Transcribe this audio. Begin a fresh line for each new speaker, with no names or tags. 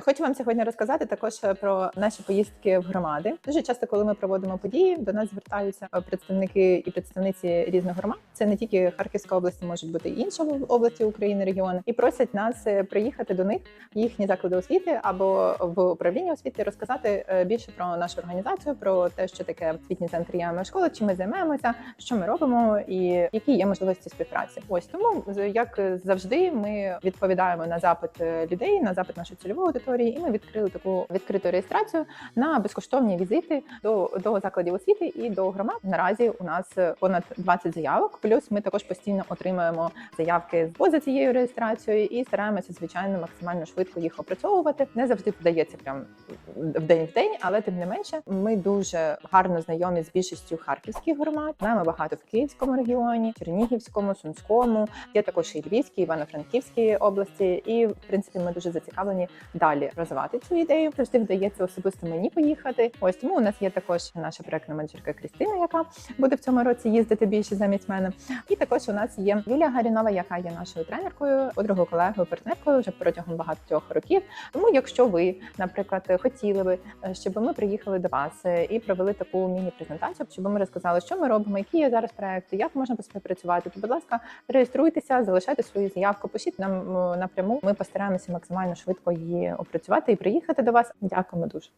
Хочу вам сьогодні розказати також про наші поїздки в громади. Дуже часто, коли ми проводимо події, до нас звертаються представники і представниці різних громад. Це не тільки Харківська область, можуть бути і інші області України, регіони, і просять нас е, приїхати до них, їхні заклади освіти або в управління освіти, розказати е, більше про нашу організацію, про те, що таке освітній центр «Я школа, чим ми займаємося, що ми робимо, і які є можливості співпраці. Ось тому, як завжди, ми відповідаємо на запит е, людей, на запит нашої цільової аудиторії, і ми відкрили таку відкриту реєстрацію на безкоштовні візити до, до закладів освіти і до громад. Наразі у нас понад 20 заявок. Плюс ми також постійно отримуємо заявки поза цією реєстрацією і стараємося, звичайно, максимально швидко їх опрацьовувати. Не завжди вдається прям в день в день, але тим не менше, ми дуже гарно знайомі з більшістю харківських громад. Знаємо багато в Київському регіоні, Чернігівському, Сумському. Є також і Львівській, Івано-Франківській області. І в принципі, ми дуже зацікавлені далі розвивати цю ідею. Завжди вдається особисто мені поїхати. Ось тому у нас є також наша проектна менеджерка Крістина, яка буде в цьому році їздити більше замість мене. І також у нас є Юлія Гарінова, яка є нашою тренеркою, подругою, колегою, партнеркою вже протягом багатьох років. Тому, якщо ви, наприклад, хотіли би, е, щоб ми приїхали до вас е, і провели таку міні-презентацію, щоб ми розказали, що ми робимо, які є зараз проекти, як можна співпрацювати, то, будь ласка, реєструйтеся, залишайте свою заявку, пишіть нам напряму. Ми постараємося максимально швидко її опрацювати і приїхати до вас. Дякуємо дуже.